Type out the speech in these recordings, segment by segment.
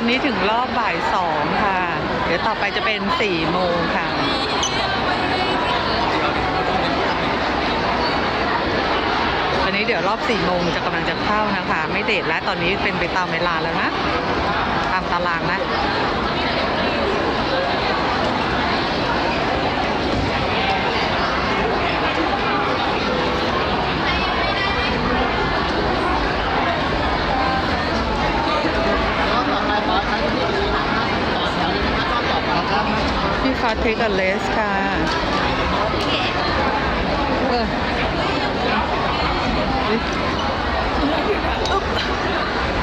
อนนี้ถึงรอบบ่ายสองค่ะ เดี๋ยวต่อไปจะเป็นสี่โมงค่ะ ตอนนี้เดี๋ยวรอบสี่โมงจะกำลังจะเข้านะคะ ไม่เดทแล้วตอนนี้เป็นไปตามเวลาแล้วนะ ตามตารางนะ พี่ฟ้าเทคกับเลสค่ะเอออุ๊ยอุ๊บ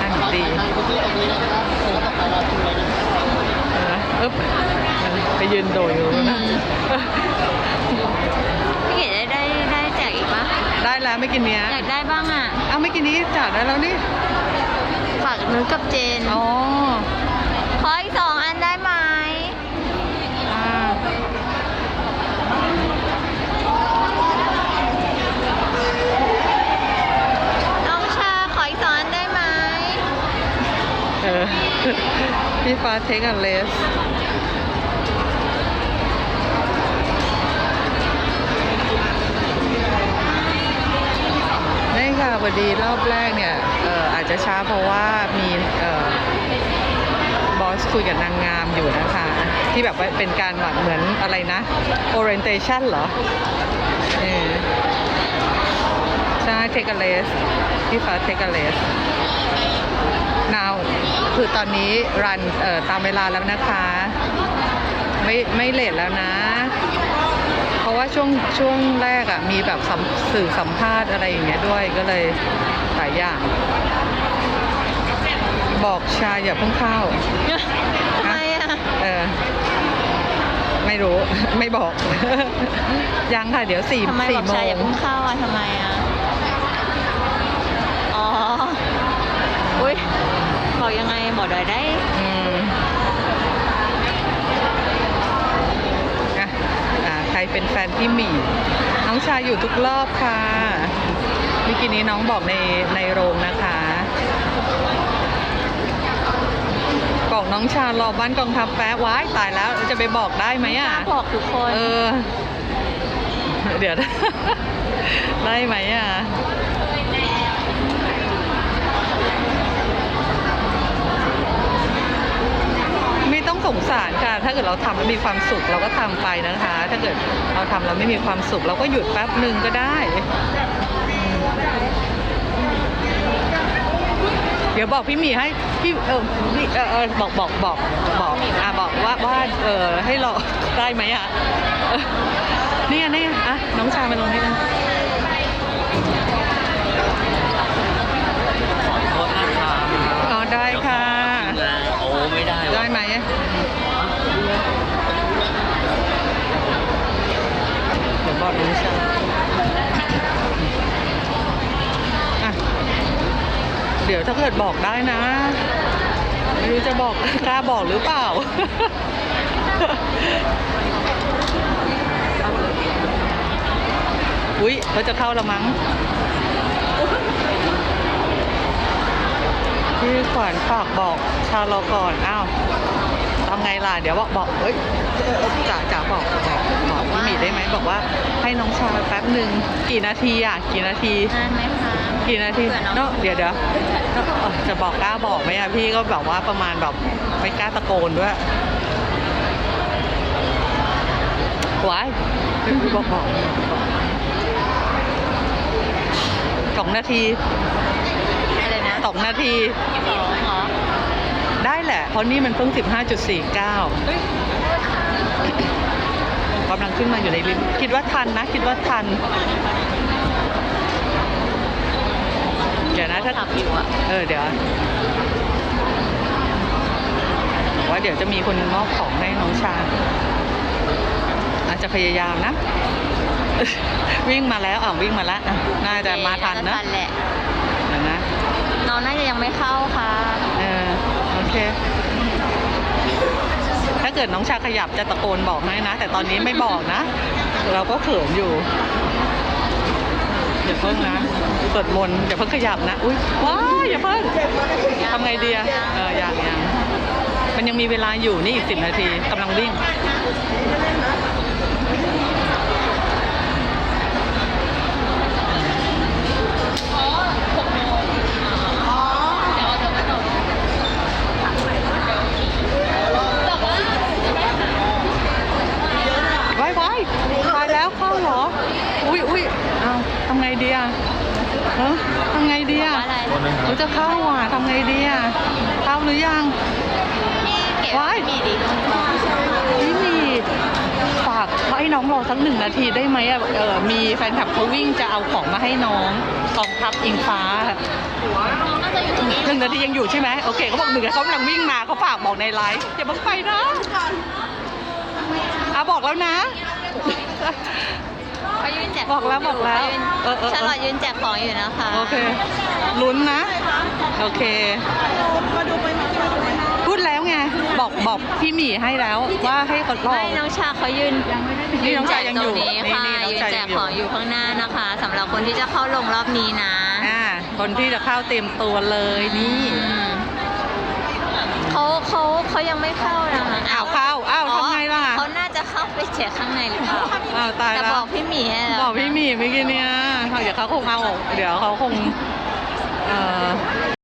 อันดีเอออึ๊บไปยืนโดดอยู่นะพี่เก๋ได้ได้ได้แจกอีกปะได้แล้วไม่กินเนี้ยอยากได้บ้างอะ เอาไม่กินนี้จ่ายได้แล้วนี่ ฝากนุ้ยกับเจน อ๋อ ขออีกสองอันได้ไหม อ่า น้องชาขออีกสองอันได้ไหม เออ พี่ฟ้าเทคกับเลสนี่ค่ะพอดีรอบแรกเนี่ยอออาจจะช้าเพราะว่ามีออบอสคุยกับนางงามอยู่นะคะ ที่แบบว่าเป็นการเหมือนอะไรนะ orientation เหรอใช่เทคเลสพี่ฟ้าเทคเลส คือตอนนี้รันเอ่อตามเวลาแล้วนะคะ ไม่ไม่เลทแล้วนะ เพราะว่าช่วงช่วงแรกอะ่ะมีแบบสัมสื่อสัมภาษณ์อะไรอย่างเงี้ยด้วยก็เลยหลายอย่าง บอกชาอย่าเพิ่งเข้าทำไมอะเออไม่รู้ ไม่บอก ยังค่ะ เดี๋ยวสี่ทำไมสี่บอกโมชางอย่าเพิ่งเข้าอะทำไมอะ ไงบอกได้ได้อืมอะอ่าใครเป็นแฟนพี่หมี่น้องชายอยู่ทุกรอบค่ะเมื่อกี้นี้น้องบอกในในโรงนะคะบอกน้องชารอบ้านกองทัพแป๊ะว้ายตายแล้วจะไปบอกได้ไหมอะกล้าบอกทุกคน เออ เดี๋ยวนะได้ไหมอะ ไม่ต้องสงสารค่ะ ถ้า เกิดเราทำแล้วมีความสุขเราก็ทำไปนะคะ ถ้าเกิดเราทำแล้วไม่มีความสุข เราก็หยุดแป๊บหนึ่งก็ได้ เดี๋ยวบอกพี่หมีให้พี่เออพี่เออเออบอกบอกบอกบอกอะบอกว่าว่าเออให้เราได้ไหมอะเนี่ยเนี่ยอะน้องชายมาลงนี่นะ ขอโทษนะครับ อ๋อได้ค่ะ เดี๋ยวขอโอ้ไม่ได้ ได้ วะ ไหมเดี๋ยวบอกน้องชายอะ เดี๋ยวถ้าเกิดบอกได้นะ ไม่รู้จะบอกกล้าบอกหรือเปล่าอุ๊ยเขาจะเข้าและมั้งพี่ขวัญฝากบอกชาเราก่อน อ้าว ทำไงล่ะ เดี๋ยวบอกบอกเอ้ยเออเออจ๋าจ๋าบอกบอกบอกพี่หมีได้ไหมบอกว่าให้น้องชาแป๊บหนึ่งกี่นาทีอะกี่นาที นานไหมคะกี่นาทีเผื่อน้องเนาะเดี๋ยวเดี๋ยวเนอะเอ่อจะบอกกล้าบอกไหมอะพี่ก็แบบว่าประมาณแบบไม่กล้าตะโกนด้วยว้ายบอกบอกบอกสองนาทีอะไรนะสองนาทีสองเหรอได้แหละ เพราะนี่มันเพิ่ง 15.49กำลังขึ้นมาอยู่ในลิฟต์คิดว่าทันนะ คิดว่าทัน เดี๋ยวนะถ้าขับอยู่อะเออเดี๋ยวบอกว่าเดี๋ยวจะมีคนมอบของให้น้องชาอาจจะพยายามนะ วิ่งมาแล้วอะวิ่งมาแล้วอะน่าจะมาทันนะทันแหละเดี๋ยวนะน้องน่าจะยังไม่เข้าค่ะ เออ โอเค ถ้าเกิดน้องชาขยับจะตะโกนบอกให้นะ แต่ตอนนี้ไม่บอกนะ เราก็เขินอยู่อย่าเพิ่งนะสวดมนต์อย่าเพิ่งขยับนะ อุ้ยว้าอย่าเพิ่งทำไงดีอะเอออย่างอย่างมันยังมีเวลาอยู่นี่อีกสิบนาทีกำลังวิ่ง ไว้ไว้ ตายแล้วเข้าเหรอ อุ้ยอุ้ยเอาทำไงดีอะเออทำไงดีอะอะไรเราจะเข้าอะทำไงดีอะเข้าหรือยังพี่เก็บว้ายมีดิพี่มีฝากให้น้องรอสักหนึ่งนาทีได้ไหมอะเออมีแฟนคลับเขาวิ่งจะเอาของมาให้น้องกองทัพอิงฟ้าน่าจะอยู่ตรงนี้หนึ่งนาทียังอยู่ใช่ไหมโอเคเขาบอกหนึ่งนาทีเขากำลังวิ่งมาเขาฝากบอกในไลฟ์อย่าเพิ่งไปนะอะบอกแล้วนะ เขายืนแจกบอกแล้วบอกแล้วเขายืนเออเออเออ ชาลอตยืนแจกของอยู่นะคะโอเค ลุ้นนะ โอเค พูดแล้วไง บอกบอกพี่หมีให้แล้วว่าให้กดรอไม่น้องชาเขายืนนี่ยืน้นองแจชากยังตอรยู่งนี้ค่ะนี่นี่น้องยืนชาแจยักงอยู่ ของอยู่ข้างหน้านะคะสำหรับคนที่จะเข้าลงรอบนี้นะอ่า คนที่จะเข้าเต็มตัวเลยนี่ อืมเขาเขาเขายังไม่เข้านะคะ อ้าวเข้าอ้าว ไปแจกข้างในหรือเปล่าอ้าวตายแต่แล้ว บอกพี่หมีให้แล้วบอกพี่หมีเมื่อกี้เนี่ยเดี๋ยวเขาคงเอาเดี๋ยวเขาคง เอ่อ